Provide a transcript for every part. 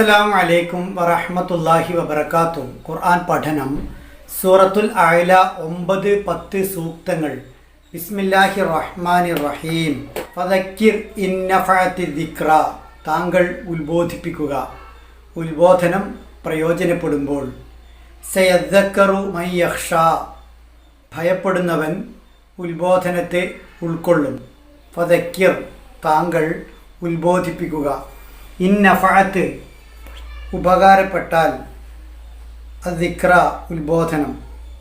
അസ്സലാമു അലൈക്കും വറഹമത്തല്ലാഹി വബറകാതുഹു. ഖുർആൻ പഠനം സൂറത്തുൽ ആയില ഒമ്പത് പത്ത് സൂക്തങ്ങൾ. ബിസ്മില്ലാഹി റഹ്മാനി റഹീം. ഫതക്കിർ ഇന്നഫഅത്തി ദിക്ര താങ്കൾ ഉത്ബോധിപ്പിക്കുക. ഉത്ബോധനം പ്രയോജനപ്പെടുമ്പോൾ. സയദ്ദക്കറു മൈ യഖ്ഷ. ഭയപ്പെടുന്നവൻ ഉത്ബോധനത്തെ ഉൾക്കൊള്ളും. ഫതക്കിർ താങ്കൾ ഉത്ബോധിപ്പിക്കുക. ഇന്നഫഅത്ത് ഉപകാരപ്പെട്ടാൽ അതിക്ര ഉത്ബോധനം.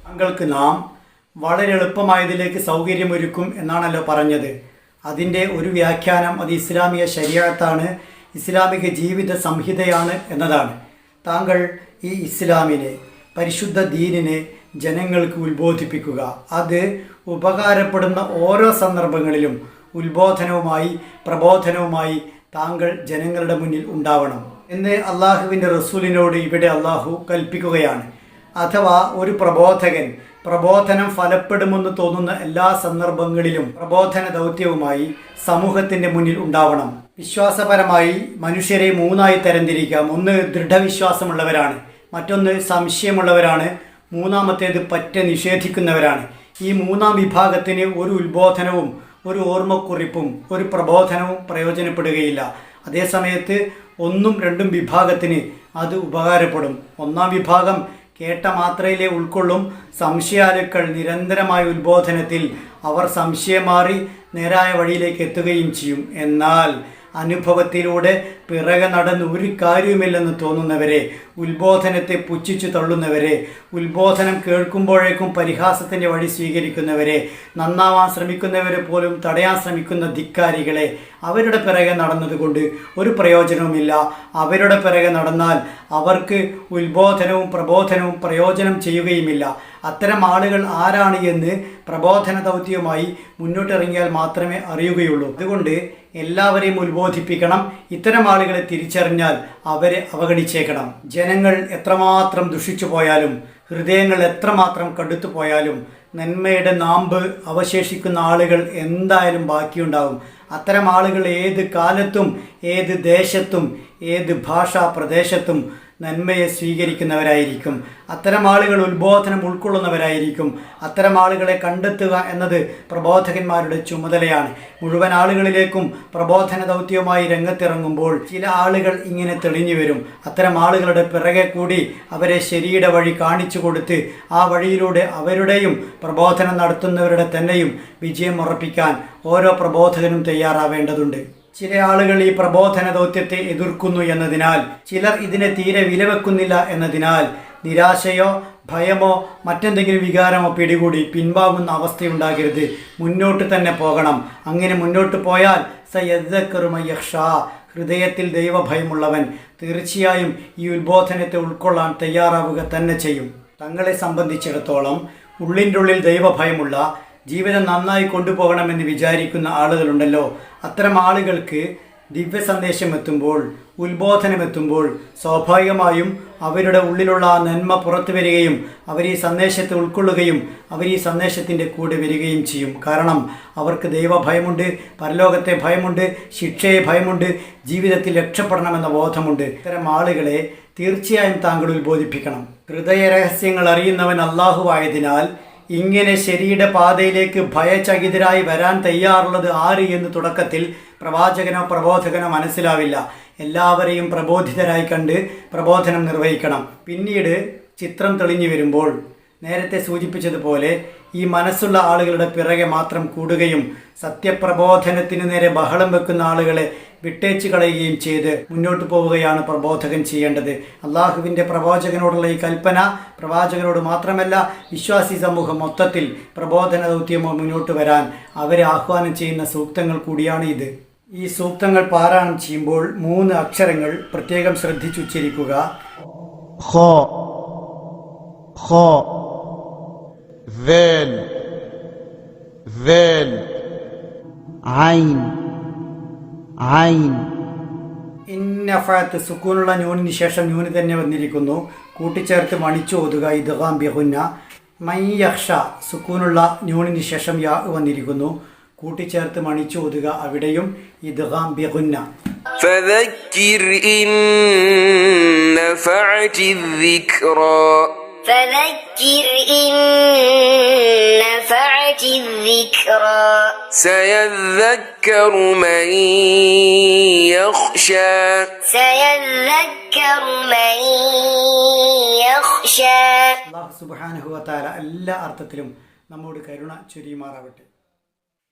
താങ്കൾക്ക് നാം വളരെ എളുപ്പമായതിലേക്ക് സൗകര്യമൊരുക്കും എന്നാണല്ലോ പറഞ്ഞത്. അതിന്റെ ഒരു വ്യാഖ്യാനം അത് ഇസ്ലാമിക ശരീരത്താണ് ഇസ്ലാമിക ജീവിത സംഹിതയാണ് എന്നതാണ്. താങ്കൾ ഈ ഇസ്ലാമിനെ പരിശുദ്ധ ദീനിനെ ജനങ്ങൾക്ക് ഉത്ബോധിപ്പിക്കുക. അത് ഉപകാരപ്പെടുന്ന ഓരോ സന്ദർഭങ്ങളിലും ഉത്ബോധനവുമായി പ്രബോധനവുമായി താങ്കൾ ജനങ്ങളുടെ മുന്നിൽ ഉണ്ടാവണം. എന്ന് അള്ളാഹുവിന്റെ റസൂലിനോട് ഇവിടെ അള്ളാഹു കൽപ്പിക്കുകയാണ്. അഥവാ ഒരു പ്രബോധകൻ പ്രബോധനം ഫലപ്പെടുമെന്ന് തോന്നുന്ന എല്ലാ സന്ദർഭങ്ങളിലും പ്രബോധന ദൗത്യവുമായി സമൂഹത്തിന്റെ മുന്നിൽ ഉണ്ടാവണം. വിശ്വാസപരമായി മനുഷ്യരെ മൂന്നായി തരംതിരിക്കാം. ഒന്ന് ദൃഢവിശ്വാസമുള്ളവരാണ് മറ്റൊന്ന് സംശയമുള്ളവരാണ് മൂന്നാമത്തേത് പറ്റ നിഷേധിക്കുന്നവരാണ്. ഈ മൂന്നാം വിഭാഗത്തിന് ഒരു ഉത്ബോധനവും ഒരു ഓർമ്മക്കുറിപ്പും ഒരു പ്രബോധനവും പ്രയോജനപ്പെടുകയില്ല. അതേസമയത്ത് ഒന്നും രണ്ടും വിഭാഗത്തിന് അത് ഉപകാരപ്പെടും. ഒന്നാം വിഭാഗം കേട്ട മാത്രയിലെ ഉൾക്കൊള്ളും. സംശയാലുക്കൾ നിരന്തരമായ ഉത്ബോധനത്തിൽ അവർ സംശയം മാറി നേരായ വഴിയിലേക്ക് എത്തുകയും ചെയ്യും. എന്നാൽ അനുഭവത്തിലൂടെ പിറകെ നടന്ന് ഒരു കാര്യവുമില്ലെന്ന് തോന്നുന്നവരെ ഉത്ബോധനത്തെ പുച്ഛിച്ചു തള്ളുന്നവരെ ഉത്ബോധനം കേൾക്കുമ്പോഴേക്കും പരിഹാസത്തിന്റെ വഴി സ്വീകരിക്കുന്നവരെ നന്നാവാൻ ശ്രമിക്കുന്നവരെ പോലും തടയാൻ ശ്രമിക്കുന്ന ധിക്കാരികളെ അവരുടെ പിറകെ നടന്നതുകൊണ്ട് ഒരു പ്രയോജനവുമില്ല. അവരുടെ പിറകെ നടന്നാൽ അവർക്ക് ഉത്ബോധനവും പ്രബോധനവും പ്രയോജനം ചെയ്യുകയുമില്ല. അത്തരം ആളുകൾ ആരാണ് എന്ന് പ്രബോധന ദൗത്യവുമായി മുന്നോട്ടിറങ്ങിയാൽ മാത്രമേ അറിയുകയുള്ളൂ. അതുകൊണ്ട് എല്ലാവരെയും ഉത്ബോധിപ്പിക്കണം. ഇത്തരം ആളുകളെ തിരിച്ചറിഞ്ഞാൽ അവരെ അവഗണിച്ചേക്കണം. ജനങ്ങൾ എത്രമാത്രം ദുഷിച്ചു പോയാലും ഹൃദയങ്ങൾ എത്രമാത്രം കടുത്തു പോയാലും നന്മയുടെ നാമ്പ് അവശേഷിക്കുന്ന ആളുകൾ എന്തായാലും ബാക്കിയുണ്ടാകും അത്തരം ആളുകൾ ഏത് കാലത്തും ഏത് ദേശത്തും ഏത് ഭാഷാ പ്രദേശത്തും നന്മയെ സ്വീകരിക്കുന്നവരായിരിക്കും. അത്തരം ആളുകൾ ഉത്ബോധനം ഉൾക്കൊള്ളുന്നവരായിരിക്കും. അത്തരം ആളുകളെ കണ്ടെത്തുക എന്നത് പ്രബോധകന്മാരുടെ ചുമതലയാണ്. മുഴുവൻ ആളുകളിലേക്കും പ്രബോധന ദൗത്യവുമായി രംഗത്തിറങ്ങുമ്പോൾ ചില ആളുകൾ ഇങ്ങനെ തെളിഞ്ഞു വരും. അത്തരം ആളുകളുടെ പിറകെ കൂടി അവരെ ശരിയുടെ വഴി കാണിച്ചു കൊടുത്ത് ആ വഴിയിലൂടെ അവരുടെയും പ്രബോധനം നടത്തുന്നവരുടെ തന്നെയും വിജയം ഉറപ്പിക്കാൻ ഓരോ പ്രബോധകനും തയ്യാറാവേണ്ടതുണ്ട്. ചില ആളുകൾ ഈ പ്രബോധന ദൗത്യത്തെ എതിർക്കുന്നു എന്നതിനാൽ ചിലർ ഇതിനെ തീരെ വിലവെക്കുന്നില്ല എന്നതിനാൽ നിരാശയോ ഭയമോ മറ്റെന്തെങ്കിലും വികാരമോ പിടികൂടി പിൻവാങ്ങുന്ന അവസ്ഥയുണ്ടാകരുത്. മുന്നോട്ട് തന്നെ പോകണം. അങ്ങനെ മുന്നോട്ട് പോയാൽ സയ്യദ്ക്കറുമയ്യക്ഷ ഹൃദയത്തിൽ ദൈവഭയമുള്ളവൻ തീർച്ചയായും ഈ ഉത്ബോധനത്തെ ഉൾക്കൊള്ളാൻ തയ്യാറാവുക തന്നെ ചെയ്യും. തങ്ങളെ സംബന്ധിച്ചിടത്തോളം ഉള്ളിന്റെ ഉള്ളിൽ ദൈവഭയമുള്ള ജീവിതം നന്നായി കൊണ്ടുപോകണമെന്ന് വിചാരിക്കുന്ന ആളുകളുണ്ടല്ലോ. അത്തരം ആളുകൾക്ക് ദിവ്യ സന്ദേശം എത്തുമ്പോൾ ഉത്ബോധനം എത്തുമ്പോൾ സ്വാഭാവികമായും അവരുടെ ഉള്ളിലുള്ള ആ നന്മ പുറത്തു വരികയും അവർ ഈ സന്ദേശത്തെ ഉൾക്കൊള്ളുകയും അവർ ഈ സന്ദേശത്തിന്റെ കൂടെ വരികയും ചെയ്യും. കാരണം അവർക്ക് ദൈവഭയമുണ്ട് പരലോകത്തെ ഭയമുണ്ട് ശിക്ഷയെ ഭയമുണ്ട് ജീവിതത്തിൽ രക്ഷപ്പെടണമെന്ന ബോധമുണ്ട്. ഇത്തരം ആളുകളെ തീർച്ചയായും താങ്കൾ ഉത്ബോധിപ്പിക്കണം. ഹൃദയ രഹസ്യങ്ങൾ അറിയുന്നവൻ അള്ളാഹുവായതിനാൽ ഇങ്ങനെ ശരിയുടെ പാതയിലേക്ക് ഭയചകിതരായി വരാൻ തയ്യാറുള്ളത് ആര് എന്ന് തുടക്കത്തിൽ പ്രവാചകനോ പ്രബോധകനോ മനസ്സിലാവില്ല. എല്ലാവരെയും പ്രബോധിതരായി കണ്ട് പ്രബോധനം നിർവഹിക്കണം. പിന്നീട് ചിത്രം തെളിഞ്ഞു വരുമ്പോൾ നേരത്തെ സൂചിപ്പിച്ചതുപോലെ ഈ മനസ്സുള്ള ആളുകളുടെ പിറകെ മാത്രം കൂടുകയും സത്യപ്രബോധനത്തിന് നേരെ ബഹളം വെക്കുന്ന ആളുകളെ വിട്ടേച്ചു കളയുകയും ചെയ്ത് മുന്നോട്ട് പോവുകയാണ് പ്രബോധകൻ ചെയ്യേണ്ടത്. അള്ളാഹുവിന്റെ പ്രവാചകനോടുള്ള ഈ കൽപ്പന പ്രവാചകനോട് മാത്രമല്ല വിശ്വാസി സമൂഹം മൊത്തത്തിൽ പ്രബോധന ദൗത്യമോ മുന്നോട്ട് വരാൻ അവരെ ആഹ്വാനം ചെയ്യുന്ന സൂക്തങ്ങൾ കൂടിയാണ് ഇത്. ഈ സൂക്തങ്ങൾ പാരായണം ചെയ്യുമ്പോൾ മൂന്ന് അക്ഷരങ്ങൾ പ്രത്യേകം ശ്രദ്ധിച്ചുച്ചരിക്കുക. ഹോ ഹോ ذال ذال عين عين ഇന്നഫാത്ത് സുക്കൂനുള്ള ന്യൂനിന് ശേഷം ന്യൂന് തന്നെ വന്നിരിക്കുന്നു കൂട്ടിച്ചേർത്ത് മണിച്ചു ഓതുക ഇദ്ഗാം ബിഹുന്ന മയ്യക്ഷ സുക്കൂനുള്ള ന്യൂനിന് ശേഷം യാ വന്നിരിക്കുന്നു കൂട്ടിച്ചേർത്ത് മണിച്ചു ഓതുക അവിടെയും ഇദ്ഗാം ബിഹുന്ന فذكر إن نفعت الذكرى فذكر إن نفعت الذكرى سيذكر من يخشى سيذكر من يخشى അള്ളാഹു സുബാനുഹുവത്താല എല്ലാ അർത്ഥത്തിലും നമ്മോട് കരുണ ചൊരിയുമാറാവട്ടെ